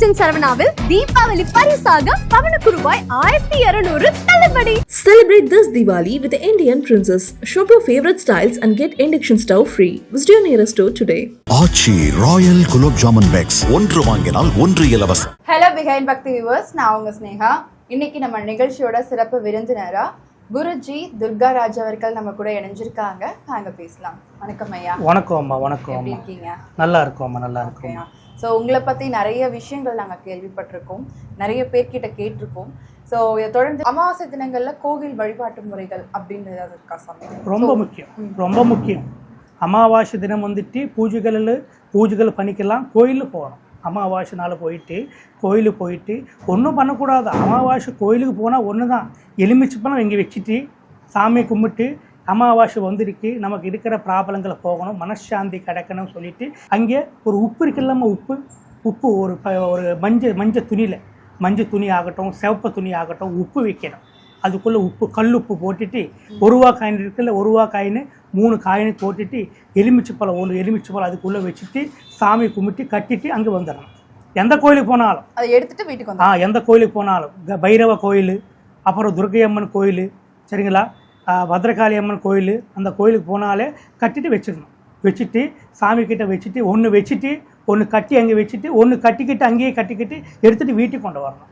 ராஜன் சரவணாவில் தீபாவளி பரிசாக பவனுக்கு ரூபாய் ஆயிரத்தி இருநூறு தள்ளுபடி. This Diwali with the Indian Princess. Shop your favorite styles and get induction stove free. Visit your nearest store today. Aachi royal gulab jamun packs ஒன்று வாங்கினால் ஒன்று இலவசம். ஹலோ பிஹைண்ட் பக்தி வியூவர்ஸ் நான் உங்க ஸ்னேகா. இன்னைக்கு நம்ம நிகழ்ச்சியோட சிறப்பு விருந்தினரா குருஜி துர்காராஜ் அவர்கள் நம்ம கூட இணைஞ்சிருக்காங்க. நாங்க பேசலாம். வணக்கம் ஐயா. வணக்கம் அம்மா வணக்கம் இருக்கீங்க? நல்லா இருக்கும் அம்மா நல்லா இருக்கும். ஸோ உங்களை பத்தி நிறைய விஷயங்கள் நாங்க கேள்விப்பட்டிருக்கோம். நிறைய பேர்கிட்ட கேட்டிருக்கோம். ஸோ இதை தொடர்ந்து அமாவாசை தினங்கள்ல கோவில் வழிபாட்டு முறைகள் அப்படின்றது அது இருக்கா சாமி? ரொம்ப முக்கியம். ரொம்ப முக்கியம். அமாவாசை தினம் வந்துட்டு பூஜைகளில் பூஜைகள் பண்ணிக்கலாம் கோயிலில் போகணும். அமாவாசை நாள் போயிட்டு கோயிலுக்கு போயிட்டு ஒன்றும் பண்ணக்கூடாது. அமாவாசை கோயிலுக்கு போனால் ஒன்று தான் எலுமிச்சை பழம் இங்கே வச்சுட்டு சாமி கும்பிட்டு அமாவாசை வந்திருக்கு. நமக்கு இருக்கிற ப்ராப்ளங்களை போகணும். மனசாந்தி கிடைக்கணும்னு சொல்லிட்டு அங்கே ஒரு உப்பு இருக்குல்லம்மா உப்பு? உப்பு ஒரு ஒரு மஞ்சள் மஞ்சள் துணியில். மஞ்சள் துணி ஆகட்டும் சிவப்பு துணி ஆகட்டும் உப்பு வைக்கணும். அதுக்குள்ளே உப்பு கல் உப்பு போட்டுட்டு ஒரு ரூபா காயின் இருக்குல்ல ஒரு ரூபா காயின் மூணு காயினை போட்டுட்டு எலுமிச்சை பழம் ஒன்று எலுமிச்சை பழம் அதுக்குள்ளே வச்சுட்டு சாமி கும்பிட்டு கட்டிட்டு அங்கே வந்துடணும். எந்த கோயிலுக்கு போனாலும். அதை எடுத்துட்டு வீட்டுக்கு ஆ எந்த கோயிலுக்கு போனாலும். பைரவ கோயில் அப்புறம் துர்க்கை அம்மன் கோயில் சரிங்களா? பத்ரகாளி அம்மன் கோயில் அந்த கோயிலுக்கு போனாலே கட்டிட்டு வச்சிடணும். வச்சுட்டு சாமி கிட்ட வச்சுட்டு ஒன்று வச்சுட்டு ஒன்று கட்டி அங்கே வச்சுட்டு ஒன்று கட்டிக்கிட்டு அங்கேயே கட்டிக்கிட்டு எடுத்துகிட்டு வீட்டுக்கு கொண்டு வரணும்.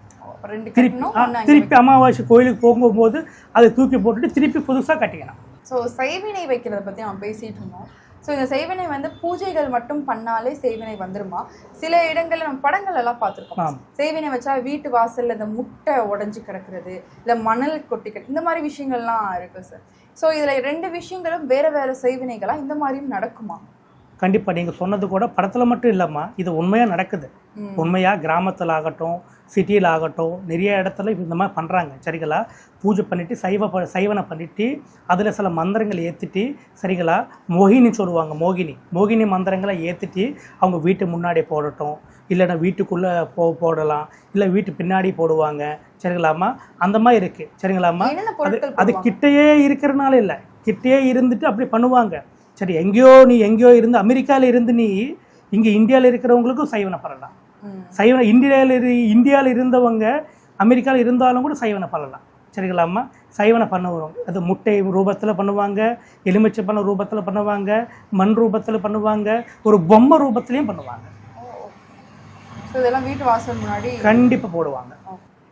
திருப்பி திருப்பி அமாவாசை கோயிலுக்கு போகும்போது அதை தூக்கி போட்டுட்டு திருப்பி புதுசாக கட்டிக்கணும். ஸோ செய்வினை வைக்கிறத பற்றி நம்ம பேசிட்டு இருந்தோம். ஸோ இந்த செய்வினை வந்து பூஜைகள் மட்டும் பண்ணாலே செய்வினை வந்துருமா? சில இடங்கள்ல நம்ம படங்கள் எல்லாம் பார்த்துருக்கோம். செய்வினை வச்சா வீட்டு வாசல்ல இந்த முட்டை உடைஞ்சு கிடக்கிறது இல்லை மணல் கொட்டி கிடக்கு இந்த மாதிரி விஷயங்கள்லாம் இருக்கு சார் ஸோ இதுல ரெண்டு விஷயங்களும் வேற வேற செய்வினைகளா இந்த மாதிரியும் நடக்குமா? கண்டிப்பாக நீங்கள் சொன்னது கூட படத்தில் மட்டும் இல்லைம்மா. இது உண்மையாக நடக்குது. உண்மையாக கிராமத்தில் ஆகட்டும் சிட்டியில் ஆகட்டும் நிறைய இடத்துல இப்ப இந்த மாதிரி பண்ணுறாங்க சரிங்களா? பூஜை பண்ணிவிட்டு சைவ ப சைவனை பண்ணிவிட்டு அதில் சில மந்திரங்களை ஏற்றிட்டு சரிங்களா? மோகினி சொல்லுவாங்க மோகினி. மோகினி மந்திரங்களை ஏற்றிட்டு அவங்க வீட்டு முன்னாடி போடட்டும். இல்லைன்னா வீட்டுக்குள்ளே போ போடலாம். இல்லை வீட்டு பின்னாடி போடுவாங்க சரிங்களாம்மா? அந்த மாதிரி இருக்குது சரிங்களாம்மா? அது அது? கிட்டேயே இருக்கிறனால இல்லை. கிட்டேயே இருந்துட்டு அப்படி பண்ணுவாங்க. சரி எங்கேயோ நீ எங்கேயோ இருந்து அமெரிக்காவில் இருந்து நீ இங்கே இந்தியாவில் இருக்கிறவங்களுக்கும் சைவனை பண்ணலாம். சைவனை இந்தியாவில் இரு இந்தியாவில் இருந்தவங்க அமெரிக்காவில் இருந்தாலும் கூட சைவனை பண்ணலாம். சரிங்களாம்மா? சைவனை பண்ணுவோம் அது முட்டை ரூபத்தில் பண்ணுவாங்க எலுமிச்சை பழம் ரூபத்தில் பண்ணுவாங்க மண் ரூபத்தில் பண்ணுவாங்க ஒரு பொம்மை ரூபத்துலேயும் பண்ணுவாங்க. இதெல்லாம் வீட்டு வாசல் முன்னாடி கண்டிப்பாக போடுவாங்க.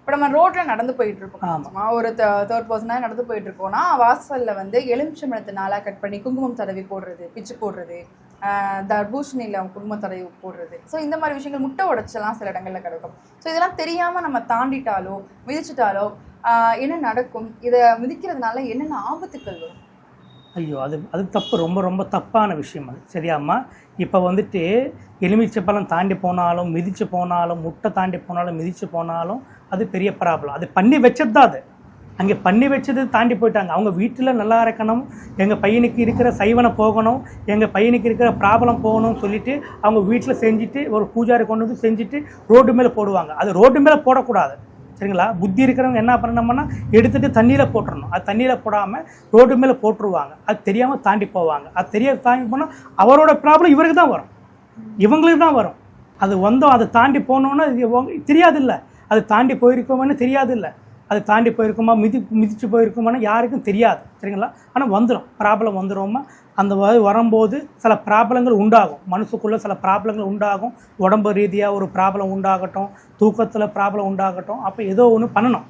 இப்போ நம்ம ரோட்ல நடந்து போயிட்டு இருக்கோம். ஆமா. சும்மா ஒரு தேர்ட் பர்சனாக நடந்து போயிட்டு இருக்கோம்னா வாசல்ல வந்து எலுமிச்சம்பழத்தை நாளாக கட் பண்ணி குங்குமம் தடவி போடுறது பிச்சு போடுறது. தர்பூஷணியில் அவங்க குடும்பத்தடை போடுறது. ஸோ இந்த மாதிரி விஷயங்கள் முட்டை உடைச்செல்லாம் சில இடங்களில் கிடைக்கும். ஸோ இதெல்லாம் தெரியாமல் நம்ம தாண்டிட்டாலோ மிதிச்சிட்டாலோ என்ன நடக்கும்? இதை மிதிக்கிறதுனால என்னென்ன ஆபத்துக்கள் வரும்? ஐயோ அது அது தப்பு. ரொம்ப ரொம்ப தப்பான விஷயம் அது. சரியாம்மா இப்போ வந்துட்டு எலுமிச்சை பழம் தாண்டி போனாலும் மிதிச்சு போனாலும் முட்டை தாண்டி போனாலும் மிதிச்சு போனாலும் அது பெரிய ப்ராப்ளம் அது பண்ணி வச்சது தான் அது. அங்கே பண்ணி வச்சது தாண்டி போயிட்டாங்க. அவங்க வீட்டில் நல்லா இருக்கணும் எங்கள் பையனுக்கு இருக்கிற சைவனை போகணும் எங்கள் பையனுக்கு இருக்கிற ப்ராப்ளம் போகணும்னு சொல்லிட்டு அவங்க வீட்டில் செஞ்சுட்டு ஒரு பூஜாரி கொண்டு வந்து செஞ்சுட்டு ரோடு மேலே போடுவாங்க. அது ரோடு மேலே போடக்கூடாது. சரிங்களா? புத்தி இருக்கிறவங்க என்ன பண்ணணும்னா எடுத்துகிட்டு தண்ணியில் போட்டுடணும் அது தண்ணியில் போடாமல் ரோடு மேலே போட்டுருவாங்க. அது தெரியாமல் தாண்டி போவாங்க. அது தெரியாத தாண்டி போனால் அவரோட ப்ராப்ளம் இவருக்கு தான் வரும். இவங்களுக்கு தான் வரும். அது வந்தோம் அதை தாண்டி போனோன்னா இது இவங்க- அது தாண்டி போயிருக்கோமான்னு தெரியாதில்லை. அது தாண்டி போயிருக்குமா மிதி மிதிச்சு போயிருக்குமான்னு யாருக்கும் தெரியாது சரிங்களா? ஆனால் வந்துடும் ப்ராப்ளம் வந்துடும்மா அந்த வரும்போது சில ப்ராப்ளங்கள் உண்டாகும். மனசுக்குள்ளே சில ப்ராப்ளங்கள் உண்டாகும். உடம்பு ரீதியாக ஒரு ப்ராப்ளம் உண்டாகட்டும் தூக்கத்தில் ப்ராப்ளம் உண்டாகட்டும் அப்போ ஏதோ ஒன்று பண்ணணும்.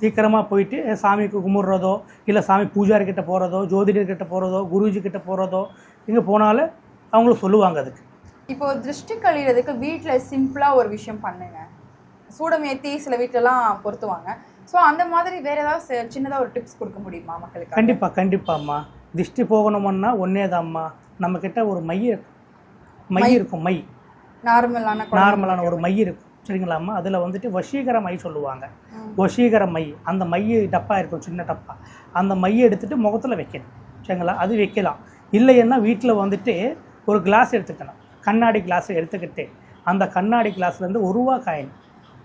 சீக்கிரமாக போயிட்டு சாமிக்கு கும்பிட்றதோ இல்லை சாமி பூஜாரி கிட்ட போகிறதோ ஜோதிடர் கிட்ட போகிறதோ குருஜி கிட்ட போகிறதோ இங்கே போனாலே அவங்களும் சொல்லுவாங்க அதுக்கு. இப்போ திருஷ்டி கழிகிறதுக்கு வீட்ல சிம்பிளா ஒரு விஷயம் பண்ணுங்க சூடமேத்தி சில வீட்டிலலாம் பொருத்துவாங்க. ஸோ அந்த மாதிரி வேற ஏதாவது சி- சின்னதா ஒரு டிப்ஸ் கொடுக்க முடியுமா மக்களுக்கு? கண்டிப்பாக கண்டிப்பாம்மா. திஷ்டி போகணுமன்னா ஒன்றே தான்மா நம்மக்கிட்ட ஒரு மை இருக்கும் மை இருக்கும் மை. நார்மலான நார்மலான ஒரு மை இருக்கும். சரிங்களாம்மா? அதில் வந்துட்டு வசீகர மை சொல்லுவாங்க. வசீகர மை. அந்த மை டப்பா இருக்கும் சின்ன டப்பா. அந்த மையை எடுத்துட்டு முகத்தில் வைக்கணும். சரிங்களா? அது வைக்கலாம். இல்லைன்னா வீட்டில் வந்துட்டு ஒரு கிளாஸ் எடுத்துக்கணும். கண்ணாடி கிளாஸ் எடுத்துக்கிட்டு அந்த கண்ணாடி கிளாஸ்லேருந்து ஒரு ரூபா காயின்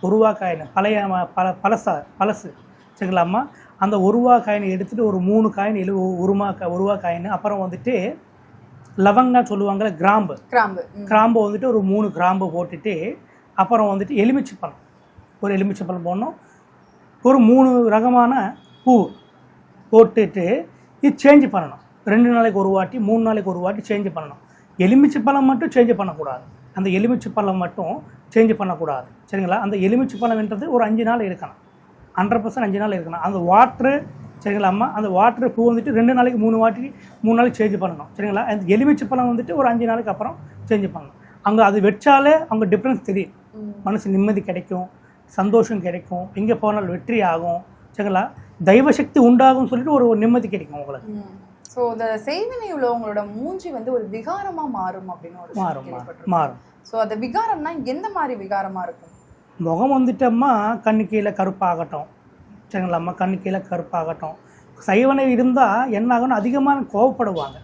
ஒரு ரூபா காயின் பழைய பல பழசா பழசு. சரிங்களாம்மா? அந்த ரூபா காயின் எடுத்துட்டு ஒரு மூணு காயின் எழு ஒரு ரூபா கா- ஒரு ரூபா காயின் அப்புறம் வந்துட்டு லவங்கா சொல்லுவாங்கல்ல கிராம்பு. கிராம்பு. கிராம்பு வந்துட்டு ஒரு மூணு கிராம்பு போட்டுட்டு அப்புறம் வந்துட்டு எலுமிச்சை பழம். ஒரு எலுமிச்சை பழம் போடணும். ஒரு மூணு ரகமான பூ போட்டுட்டு இது சேஞ்ச் பண்ணணும். ரெண்டு நாளைக்கு ஒரு வாட்டி மூணு நாளைக்கு ஒரு வாட்டி சேஞ்ச் பண்ணணும். எலுமிச்சை பழம் மட்டும் சேஞ்ச் பண்ணக்கூடாது. அந்த எலுமிச்சை பழம் மட்டும் சேஞ்ச் பண்ணக்கூடாது. சரிங்களா? அந்த எலுமிச்சை பழம்ன்றது ஒரு அஞ்சு நாள் இருக்கணும். ஹண்ட்ரட் பர்சன்ட் அஞ்சு நாள் இருக்கணும். அந்த வாட்ரு சரிங்களா அம்மா? அந்த வாட்ரு பூ வந்துட்டு ரெண்டு நாளைக்கு மூணு வாட்டி மூணு நாளைக்கு சேஞ்ச் பண்ணணும். சரிங்களா? அந்த எலுமிச்சை பழம் வந்துட்டு ஒரு அஞ்சு நாளைக்கு அப்புறம் சேஞ்ச் பண்ணணும். அங்கே அது வச்சாலே அவங்க டிஃப்ரென்ஸ் தெரியும். மனசு நிம்மதி கிடைக்கும் சந்தோஷம் கிடைக்கும் எங்கே போனாலும் வெற்றி ஆகும் சரிங்களா? தெய்வ சக்தி உண்டாகும்னு சொல்லிட்டு ஒரு நிம்மதி கிடைக்கும் உங்களுக்கு. ஸோ இந்த செய்வினை உள்ளவங்களோட மூஞ்சி வந்து ஒரு விகாரமா மாறும் அப்படின்னு ஒரு மாறும் மாறும் ஸோ அந்த விகாரம்னா எந்த மாதிரி விகாரமா இருக்கும்? முகம் வந்துட்டம்மா கண்ணு கீழே கருப்பாகட்டும். சரிங்களாம்மா கண்ணு கீழே கருப்பாகட்டும். சைவனை இருந்தால் என்ன ஆகும்னு அதிகமாக கோவப்படுவாங்க.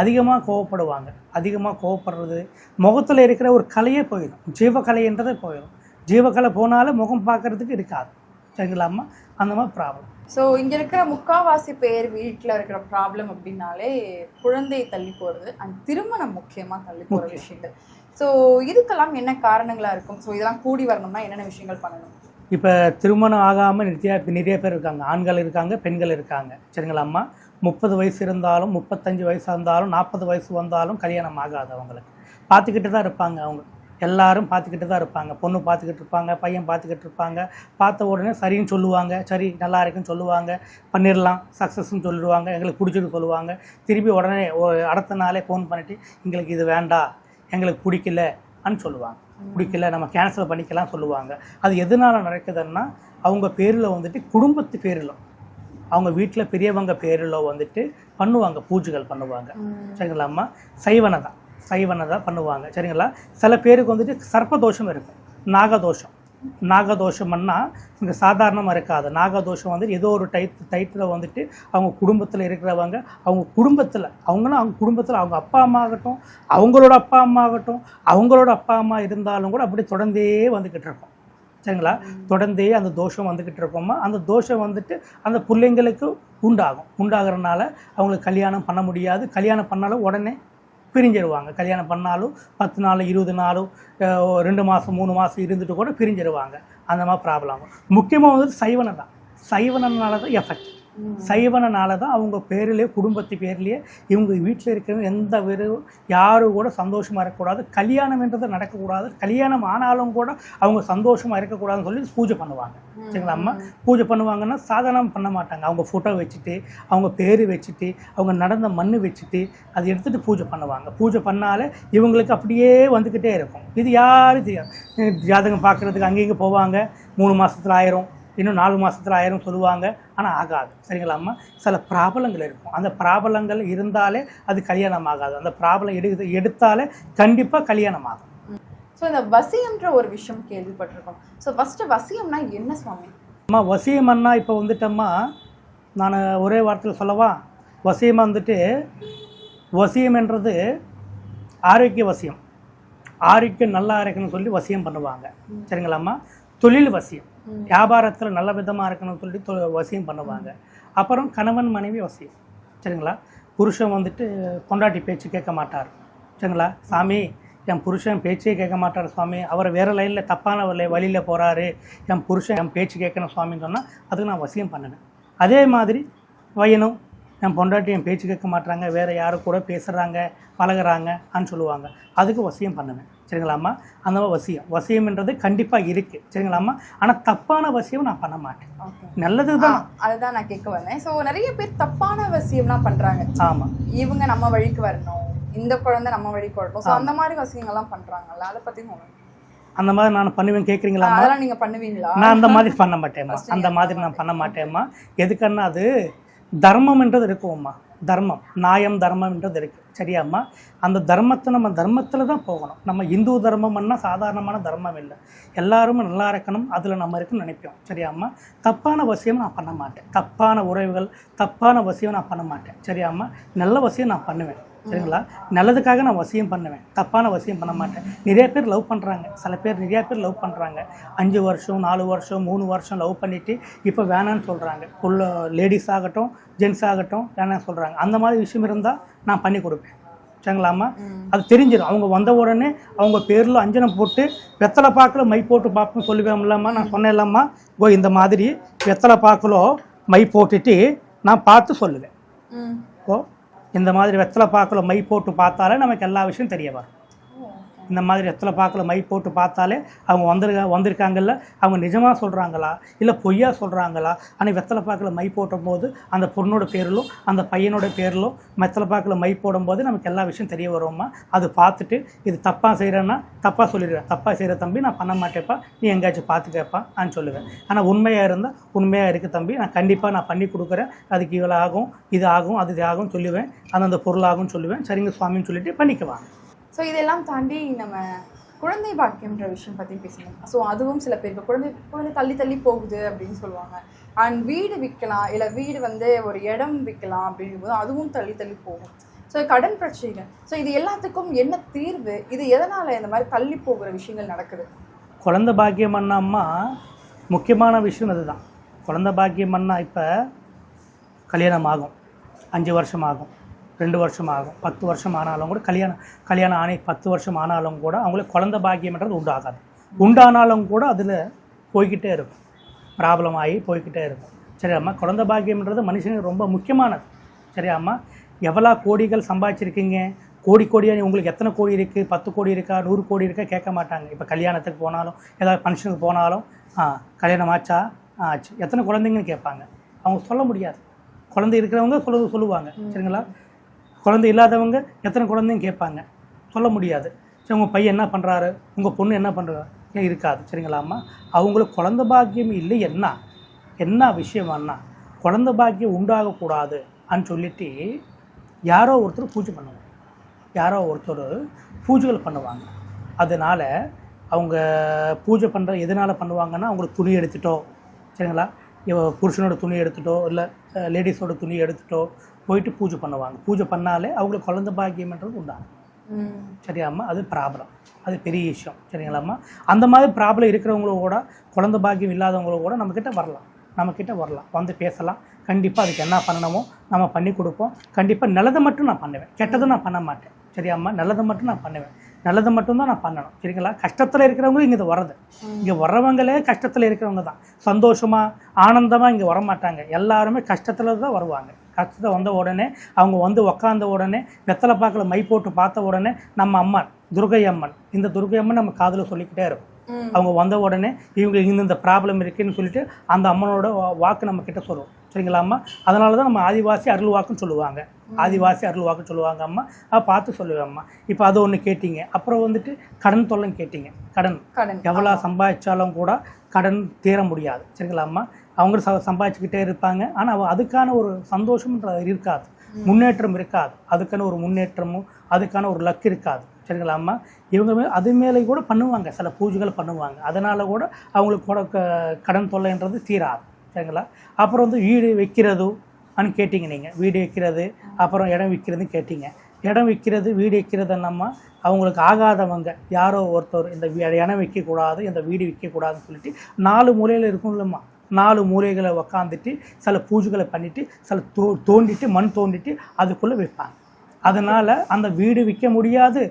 அதிகமாக கோவப்படுவாங்க. அதிகமாக கோவப்படுறது முகத்தில் இருக்கிற ஒரு கலையே போயிடும். ஜீவகலைன்றதே போயிடும். ஜீவகலை போனாலும் முகம் பார்க்கறதுக்கு இருக்காது. சரிங்களாம்மா அந்த மாதிரி ப்ராப்ளம் ஸோ இங்க இருக்கிற முக்காவாசி பேர் வீட்டில் இருக்கிற ப்ராப்ளம் அப்படின்னாலே குழந்தை தள்ளி போறது அண்ட் திருமணம் முக்கியமா தள்ளி போற விஷயங்கள். ஸோ இதுக்கெல்லாம் என்ன காரணங்களா இருக்கும்? ஸோ இதெல்லாம் கூடி வரணும்னா என்னென்ன விஷயங்கள் பண்ணணும்? இப்போ திருமணம் ஆகாமல் நிறைய நிறைய பேர் இருக்காங்க. ஆண்கள் இருக்காங்க பெண்கள் இருக்காங்க. சரிங்களாம்மா முப்பது வயசு இருந்தாலும் முப்பத்தஞ்சு வயசு இருந்தாலும் நாற்பது வயசு வந்தாலும் கல்யாணம் ஆகாது அவங்களுக்கு. பார்த்துக்கிட்டு தான் இருப்பாங்க அவங்க. எல்லாரும் பார்த்துக்கிட்டு தான் இருப்பாங்க. பொண்ணு பார்த்துக்கிட்டு இருப்பாங்க பையன் பார்த்துக்கிட்டு இருப்பாங்க. பார்த்த உடனே சரின்னு சொல்லுவாங்க. சரி நல்லா இருக்குன்னு சொல்லுவாங்க. பண்ணிடலாம் சக்ஸஸ்ன்னு சொல்லிடுவாங்க. எங்களுக்கு பிடிச்சிருக்கு சொல்லுவாங்க. திருப்பி உடனே அடுத்த நாளே ஃபோன் பண்ணிட்டு எங்களுக்கு இது வேண்டாம். எங்களுக்கு பிடிக்கல அன்னு சொல்லுவாங்க. பிடிக்கல நம்ம கேன்சல் பண்ணிக்கலாம் சொல்லுவாங்க. அது எதனால நடக்குதுன்னா அவங்க பேரில் வந்துட்டு குடும்பத்து பேரில். அவங்க வீட்டில் பெரியவங்க பேரில் வந்துட்டு பண்ணுவாங்க பூஜைகள் பண்ணுவாங்க. சரிங்களாம்மா? சைவனை தான். சைவனை பண்ணுவாங்க. சரிங்களா? சில பேருக்கு வந்துட்டு சர்ப்பதோஷம் இருக்கும். நாகதோஷம். நாகதோஷம்னா இங்கே சாதாரணமாக இருக்காது. நாகதோஷம் வந்துட்டு ஏதோ ஒரு டைத் டைத்தில் வந்துட்டு அவங்க குடும்பத்தில் இருக்கிறவங்க அவங்க குடும்பத்தில் அவங்களும் அவங்க குடும்பத்தில் அவங்க அப்பா அம்மா ஆகட்டும் அவங்களோட அப்பா அம்மா ஆகட்டும் அவங்களோட அப்பா அம்மா இருந்தாலும் கூட அப்படி தொடர்ந்தே வந்துக்கிட்டு இருக்கோம். சரிங்களா? தொடர்ந்தே அந்த தோஷம் வந்துக்கிட்டு இருக்கோமா? அந்த தோஷம் வந்துட்டு அந்த பிள்ளைங்களுக்கு உண்டாகும். உண்டாகிறனால அவங்களுக்கு கல்யாணம் பண்ண முடியாது. கல்யாணம் பண்ணாலும் உடனே பிரிஞ்சிருவாங்க. கல்யாணம் பண்ணாலும் பத்து நாள் இருபது நாள் ரெண்டு மாதம் மூணு மாதம் இருந்துட்டு கூட பிரிஞ்சிருவாங்க. அந்த மாதிரி ப்ராப்ளம் ஆகும். முக்கியமாக வந்து சைவனை தான் சைவனனால தான் எஃபெக்ட் சைவனால தான் அவங்க பேர்லேயே குடும்பத்து பேர்லேயே இவங்க வீட்டில் இருக்கிற எந்த வெறும் யாரும் கூட சந்தோஷமாக இருக்கக்கூடாது கல்யாணம்ன்றது நடக்கக்கூடாது கல்யாணம் ஆனாலும் கூட அவங்க சந்தோஷமாக இருக்கக்கூடாதுன்னு சொல்லி பூஜை பண்ணுவாங்க. சரிங்களா அம்மா? பூஜை பண்ணுவாங்கன்னா சாதாரணம் பண்ண மாட்டாங்க. அவங்க ஃபோட்டோ வச்சுட்டு அவங்க பேர் வச்சுட்டு அவங்க நடந்த மண் வச்சுட்டு அதை எடுத்துகிட்டு பூஜை பண்ணுவாங்க. பூஜை பண்ணாலே இவங்களுக்கு அப்படியே வந்துக்கிட்டே இருக்கும். இது யாரும் தெரியாது. ஜாதகம் பார்க்குறதுக்கு அங்கேயும் போவாங்க. மூணு மாதத்துல ஆயிரும். இன்னும் நாலு மாதத்தில் ஆயிரம் சொல்லுவாங்க. ஆனால் ஆகாது. சரிங்களா அம்மா? சில பிராபலங்கள் இருக்கும். அந்த பிராபலங்கள் இருந்தாலே அது கல்யாணம் ஆகாது. அந்த பிராபலம் எடு எடுத்தாலே கண்டிப்பாக கல்யாணம் ஆகும். ஸோ இந்த வசியம்ன்ற ஒரு விஷயம் கேள்விப்பட்டிருக்கோம். ஸோ ஃபர்ஸ்ட் வசியம்னா என்ன சுவாமி? அம்மா வசியம் அண்ணா இப்போ வந்துட்டம்மா நான் ஒரே வார்த்தையில் சொல்லவா? வசியம் வந்துட்டு வசியம்ன்றது ஆரோக்கிய வசியம். ஆரோக்கியம் நல்லா இருக்கணும்னு சொல்லி வசியம் பண்ணுவாங்க. சரிங்களாம்மா தொழில் வசியம். வியாபாரத்தில் நல்ல விதமாக இருக்கணும்னு சொல்லி தொ- வசியம் பண்ணுவாங்க. அப்புறம் கணவன் மனைவி வசியம். சரிங்களா? புருஷன் வந்துட்டு பொண்டாட்டி பேச்சு கேட்க மாட்டார். சரிங்களா? சாமி என் புருஷன் பேச்சே கேட்க மாட்டார் சுவாமி. அவர் வேறு லைனில் தப்பான வழி வழியில் போகிறாரு என் புருஷன் என் பேச்சு கேட்கணும் சுவாமின்னு சொன்னால் அதுக்கு நான் வசியம் பண்ணுவேன். அதே மாதிரி பையனும் என் பொண்டாட்டி என் பேச்சு கேட்க மாட்டாங்க வேறு யாரு கூட பேசுகிறாங்க பழகுறாங்க அன்னு சொல்லுவாங்க. அதுக்கு வசியம் பண்ணுவேன். சரிங்களாம்மா? அந்த மாதிரி வசியம். வசியம்ன்றது கண்டிப்பாக இருக்குது சரிங்களாம்மா? ஆனால் தப்பான வசியம் நான் பண்ண மாட்டேன். நல்லது தான் அதுதான் நான் கேட்க வந்தேன். ஸோ நிறைய பேர் தப்பான வசியம்லாம் பண்றாங்க. ஆமாம் இவங்க நம்ம வழிக்கு வரணும். இந்த குழந்தை நம்ம வழிக்கு வரணும். ஸோ அந்த மாதிரி வசியங்கள்லாம் பண்றாங்கல்ல அதை சொல்லுங்க அந்த மாதிரி நான் பண்ணுவேன் கேட்குறீங்களா அதெல்லாம் நீங்க பண்ணுவீங்களா? நான் அந்த மாதிரி பண்ண மாட்டேம்மா. அந்த மாதிரி நான் பண்ண மாட்டேம்மா. எதுக்குன்னா அது தர்மம்ன்றது இருக்கும்மா. தர்மம் நாயம் தர்மம்ன்றது இருக்குது சரியாம்மா அந்த தர்மத்தை நம்ம தர்மத்தில் தான் போகணும். நம்ம இந்து தர்மம்னா சாதாரணமான தர்மம் இல்லை. எல்லாரும் நல்லா இருக்கணும் அதில் நம்ம இருக்குன்னு நினைப்போம். சரியாம்மா தப்பான வசியம் நான் பண்ண மாட்டேன். தப்பான உறவுகள் தப்பான வசியம் நான் பண்ண மாட்டேன். சரியாம்மா நல்ல வசியம் நான் பண்ணுவேன். சரிங்களா? நல்லதுக்காக நான் வசியம் பண்ணுவேன். தப்பான வசியம் பண்ண மாட்டேன். நிறைய பேர் லவ் பண்ணுறாங்க சில பேர் நிறைய பேர் லவ் பண்ணுறாங்க அஞ்சு வருஷம் நாலு வருஷம் மூணு வருஷம் லவ் பண்ணிவிட்டு இப்போ வேணான்னு சொல்கிறாங்க உள்ள லேடிஸ் ஆகட்டும் ஜென்ஸ் ஆகட்டும் வேணாம்னு சொல்கிறாங்க அந்த மாதிரி விஷயம் இருந்தால் நான் பண்ணி கொடுப்பேன். சரிங்களாம்மா அது தெரிஞ்சிடும் அவங்க வந்த உடனே அவங்க பேரில் அஞ்சனம் போட்டு வெத்தலை பாக்கில் மை போட்டு பார்ப்போம் சொல்லுவேன்லம்மா நான் சொன்னேன் இல்லம்மா. ஓ இந்த மாதிரி வெத்தலை பாக்கில் மை போட்டுட்டு நான் பார்த்து சொல்லுவேன். ஓ இந்த மாதிரி வெத்தலை பாக்கில் மை போட்டு பார்த்தாலே நமக்கு எல்லா விஷயம் தெரிய வரும். இந்த மாதிரி வெத்தலை பார்க்கல மை போட்டு பார்த்தாலே அவங்க வந்துருக்க வந்திருக்காங்கல்ல? அவங்க நிஜமாக சொல்கிறாங்களா இல்லை பொய்யா சொல்கிறாங்களா ஆனால் வெத்தலை பார்க்கல மை போட்டும் போது அந்த பொண்ணோட பேரிலும் அந்த பையனோட பேரிலும் வெத்தலை பார்க்கல மை போடும்போது நமக்கு எல்லா விஷயம் தெரிய வரும்மா அது பார்த்துட்டு இது தப்பாக செய்கிறேன்னா தப்பாக சொல்லிடுவேன். தப்பாக செய்கிற தம்பி நான் பண்ண மாட்டேப்பா நீ எங்கேயாச்சும் பார்த்து கேட்பான்னு நான் சொல்லுவேன். ஆனால் உண்மையாக இருந்தால் உண்மையாக இருக்குது தம்பி. நான் கண்டிப்பாக நான் பண்ணி கொடுக்குறேன். அதுக்கு இவ்வளோ ஆகும் இது ஆகும் அது இது ஆகும் சொல்லுவேன். அந்தந்த பொருளாகும் சொல்லுவேன். சரிங்க சுவாமின்னு சொல்லிட்டு பண்ணிக்குவாங்க. ஸோ இதெல்லாம் தாண்டி நம்ம குழந்தை பாக்கியம்ன்ற விஷயம் பற்றி பேசணும். ஸோ அதுவும் சில பேருக்கு குழந்தை குழந்தை தள்ளி தள்ளி போகுது அப்படின்னு சொல்லுவாங்க. அண்ட் வீடு விற்கலாம் இல்லை வீடு வந்து ஒரு இடம் விற்கலாம் அப்படிங்கும்போது அதுவும் தள்ளி தள்ளி போகும். ஸோ கடன் பிரச்சனை ஸோ இது எல்லாத்துக்கும் என்ன தீர்வு? இது எதனால் இந்த மாதிரி தள்ளி போகிற விஷயங்கள் நடக்குது? குழந்த பாக்கியம் அம்மா முக்கியமான விஷயம் அதுதான். குழந்த பாக்கியம் அண்ணா இப்போ கல்யாணம் ஆகும். அஞ்சு வருஷம் ஆகும். ரெண்டு வருஷம் ஆகும் பத்து வருஷம் ஆனாலும் கூட கல்யாணம் கல்யாணம் ஆனி பத்து வருஷம் ஆனாலும் கூட அவங்களுக்கு குழந்த பாக்கியம்ன்றது உண்டாகாது. உண்டானாலும் கூட அதில் போய்கிட்டே இருக்கும். ப்ராப்ளம் ஆகி போய்கிட்டே இருக்கும். சரி அம்மா குழந்த பாக்கியம்ன்றது மனுஷனுக்கு ரொம்ப முக்கியமானது. சரி அம்மா எவ்வளோ கோடிகள் சம்பாதிச்சிருக்கீங்க? கோடி கோடியாக உங்களுக்கு எத்தனை கோடி இருக்குது பத்து கோடி இருக்கா? நூறு கோடி இருக்கா? கேட்க மாட்டாங்க. இப்போ கல்யாணத்துக்கு போனாலும் ஏதாவது ஃபங்க்ஷனுக்கு போனாலும் ஆ கல்யாணம் ஆச்சா? ஆச்சு. எத்தனை குழந்தைங்கன்னு கேட்பாங்க. அவங்க சொல்ல முடியாது. குழந்தை இருக்கிறவங்க சொல்ல சொல்லுவாங்க. சரிங்களா? குழந்தை இல்லாதவங்க எத்தனை குழந்தையும் கேட்பாங்க. சொல்ல முடியாது. சரி உங்கள் பையன் என்ன பண்ணுறாரு உங்கள் பொண்ணு என்ன பண்ணுறாரு இருக்காது சரிங்களாம்மா அவங்களுக்கு குழந்த பாக்கியம் இல்லை என்ன? என்ன விஷயம் குழந்த பாக்கியம் உண்டாகக்கூடாது அன்னு சொல்லிட்டு யாரோ ஒருத்தர் பூஜை பண்ணுவாங்க. யாரோ ஒருத்தர் பூஜைகள் பண்ணுவாங்க. அதனால் அவங்க பூஜை பண்ணுற எதனால் பண்ணுவாங்கன்னா அவங்களுக்கு துணி எடுத்துட்டோ சரிங்களா? இவ புருஷனோட துணி எடுத்துட்டோ இல்லை லேடிஸோட துணி எடுத்துட்டோ போயிட்டு பூஜை பண்ணுவாங்க. பூஜை பண்ணாலே அவங்களுக்கு குழந்த பாக்கியம்ன்றது உண்டாகும். சரியாம்மா? அது ப்ராப்ளம். அது பெரிய விஷயம். சரிங்களாம்மா? அந்த மாதிரி ப்ராப்ளம் இருக்கிறவங்கள கூட குழந்த பாக்கியம் இல்லாதவங்கள கூட நம்மக்கிட்ட வரலாம். நம்மக்கிட்ட வரலாம். வந்து பேசலாம். கண்டிப்பாக அதுக்கு என்ன பண்ணணுமோ நம்ம பண்ணி கொடுப்போம். கண்டிப்பாக நல்லதை மட்டும் நான் பண்ணுவேன். கெட்டதை நான் பண்ண மாட்டேன். சரியாம்மா? நல்லதை மட்டும் நான் பண்ணுவேன். நல்லதை மட்டும்தான் நான் பண்ணணும். சரிங்களா? கஷ்டத்தில் இருக்கிறவங்க இங்கே வர்றது. இங்கே வர்றவங்களே கஷ்டத்தில் இருக்கிறவங்க தான். சந்தோஷமாக ஆனந்தமாக இங்கே வர மாட்டாங்க எல்லாருமே கஷ்டத்தில் தான் வருவாங்க. கஷ்டத்தை வந்த உடனே அவங்க வந்து உக்காந்த உடனே வெத்தலை பாக்கில் மை போட்டு பார்த்த உடனே நம்ம அம்மன் துர்கை அம்மன் இந்த துர்கை அம்மன் நம்ம காதில் சொல்லிக்கிட்டே இருக்கும். அவங்க வந்த உடனே இவங்க இந்த ப்ராப்ளம் இருக்குன்னு சொல்லிட்டு அந்த அம்மனோட வாக்கு நம்ம கிட்ட சொல்லுவோம் சரிங்களா அம்மா? அதனால தான் நம்ம ஆதிவாசி அருள் வாக்குன்னு சொல்லுவாங்க ஆதிவாசி அருள் வாக்குன்னு சொல்லுவாங்க அம்மா. அதை பார்த்து சொல்லுவேன் அம்மா. இப்போ அது ஒன்று கேட்டீங்க. அப்புறம் வந்துட்டு கடன் தொல்லைன்னு கேட்டீங்க. கடன். கடன். எவ்வளோ சம்பாதிச்சாலும் கூட கடன் தீர முடியாது. சரிங்களா அம்மா? அவங்க ச சம்பாதிச்சுக்கிட்டே இருப்பாங்க. ஆனால் அதுக்கான ஒரு சந்தோஷம்ன்றது இருக்காது. முன்னேற்றம் இருக்காது. அதுக்கான ஒரு முன்னேற்றமும் அதுக்கான ஒரு லக் இருக்காது. சரிங்களா அம்மா? இவங்க அது மேலே கூட பண்ணுவாங்க. சில பூஜைகள் பண்ணுவாங்க. அதனால் கூட அவங்களுக்கு கூட க- கடன் தொல்லைன்றது தீராது. சரிங்களா? அப்புறம் வந்து வீடு வைக்கிறதோ அன்னு கேட்டிங்க நீங்கள் வீடு வைக்கிறது அப்புறம் இடம் விற்கிறதுன்னு கேட்டிங்க. இடம் விற்கிறது வீடு விற்கிறது நம்ம அவங்களுக்கு ஆகாதவங்க. யாரோ ஒருத்தர் இந்த வீ- இடம் விற்கக்கூடாது இந்த வீடு விற்கக்கூடாதுன்னு சொல்லிட்டு நாலு மூலையில் இருக்கும் இல்லைம்மா நாலு மூலைகளை உக்காந்துட்டு சில பூஜைகளை பண்ணிவிட்டு சில தோ தோண்டிட்டு மண் தோண்டிட்டு அதுக்குள்ளே வைப்பாங்க. அதனால் அந்த வீடு விற்க முடியாது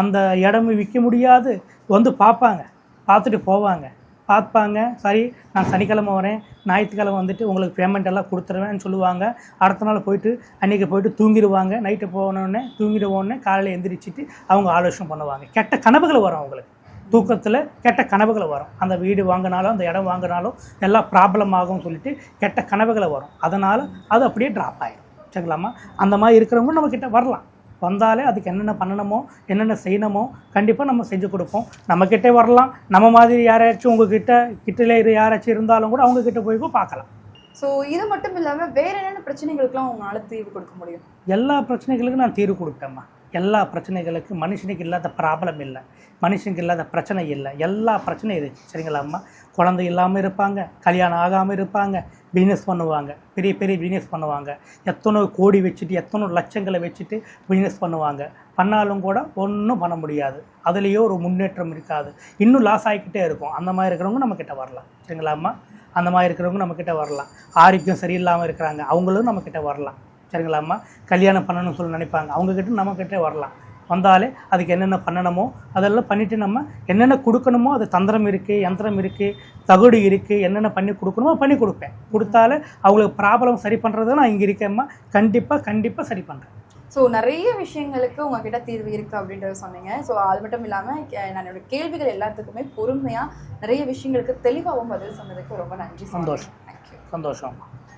அந்த இடம் விற்க முடியாது. வந்து பார்ப்பாங்க. பார்த்துட்டு போவாங்க. பார்ப்பாங்க. சரி நான் சனிக்கிழமை வரேன். ஞாயிற்றுக்கிழமை வந்துட்டு உங்களுக்கு பேமெண்ட் எல்லாம் கொடுத்துருவேன்னு சொல்லுவாங்க. அடுத்த நாள் போயிட்டு அன்றைக்கி போயிட்டு தூங்கிடுவாங்க. நைட்டு போனோடனே தூங்கிடுவோடனே காலையில் எந்திரிச்சிட்டு அவங்க ஆலோசனை பண்ணுவாங்க. கெட்ட கனவுகள் வரும் அவங்களுக்கு. தூக்கத்தில் கெட்ட கனவுகள் வரும். அந்த வீடு வாங்கினாலும் அந்த இடம் வாங்கினாலும் எல்லாம் ப்ராப்ளம் ஆகும்னு சொல்லிட்டு கெட்ட கனவுகளை வரும். அதனால் அது அப்படியே ட்ராப் ஆயிடும் சரிங்களாம்மா? அந்த மாதிரி இருக்கிறவங்க நம்மக்கிட்ட வரலாம். வந்தாலே அதுக்கு என்னென்ன பண்ணணுமோ என்னென்ன செய்யணுமோ கண்டிப்பாக நம்ம செஞ்சு கொடுப்போம். நம்மக்கிட்டே வரலாம். நம்ம மாதிரி யாராச்சும் உங்ககிட்ட கிட்டலே இரு யாராச்சும் இருந்தாலும் கூட அவங்க கிட்ட போய் கூட பார்க்கலாம். ஸோ இது மட்டும் இல்லாமல் வேற என்னென்ன பிரச்சனைகளுக்கெல்லாம் உங்களால தீர்வு கொடுக்க முடியும்? எல்லா பிரச்சனைகளுக்கும் நான் தீர்வு கொடுப்பேம்மா. எல்லா பிரச்சனைகளுக்கு மனுஷனுக்கு இல்லாத ப்ராப்ளம் இல்லை. மனுஷனுக்கு இல்லாத பிரச்சனை இல்லை. எல்லா பிரச்சனையும் இருக்குது சரிங்களா அம்மா? குழந்தை இல்லாமல் இருப்பாங்க கல்யாணம் ஆகாமல் இருப்பாங்க பிஸ்னஸ் பண்ணுவாங்க. பெரிய பெரிய பிஸ்னஸ் பண்ணுவாங்க. எத்தனை கோடி வச்சுட்டு எத்தனை லட்சங்களை வச்சுட்டு பிஸ்னஸ் பண்ணுவாங்க. பண்ணாலும் கூட ஒன்றும் பண்ண முடியாது. அதுலேயோ ஒரு முன்னேற்றம் இருக்காது. இன்னும் லாஸ் ஆகிக்கிட்டே இருக்கும். அந்த மாதிரி இருக்கிறவங்க நம்மக்கிட்ட வரலாம். சரிங்களா அம்மா? அந்த மாதிரி இருக்கிறவங்க நம்மக்கிட்ட வரலாம். ஆரோக்கியம் சரியில்லாமல் இருக்கிறாங்க. அவங்களும் நம்மக்கிட்ட வரலாம். சரிங்களாம்மா? கல்யாணம் பண்ணணும்னு சொல்லி நினைப்பாங்க. அவங்கக்கிட்ட நம்மக்கிட்ட வரலாம். வந்தாலே அதுக்கு என்னென்ன பண்ணணுமோ அதெல்லாம் பண்ணிவிட்டு நம்ம என்னென்ன கொடுக்கணுமோ அது தந்திரம் இருக்குது யந்திரம் இருக்குது தகுடு இருக்குது என்னென்ன பண்ணி கொடுக்கணுமோ பண்ணி கொடுப்பேன். கொடுத்தாலே அவங்களுக்கு ப்ராப்ளம் சரி பண்ணுறது நான் இங்கே இருக்கேம்மா. கண்டிப்பாக கண்டிப்பாக சரி பண்ணுறேன் ஸோ நிறைய விஷயங்களுக்கு உங்ககிட்ட தீர்வு இருக்கு அப்படின்றத சொன்னீங்க. ஸோ அது மட்டும் இல்லாமல் என்னோட கேள்விகள் எல்லாத்துக்குமே பொறுமையாக நிறைய விஷயங்களுக்கு தெளிவாகவும் பதில் சொன்னதுக்கு ரொம்ப நன்றி சந்தோஷம். தேங்க்யூ சந்தோஷம்.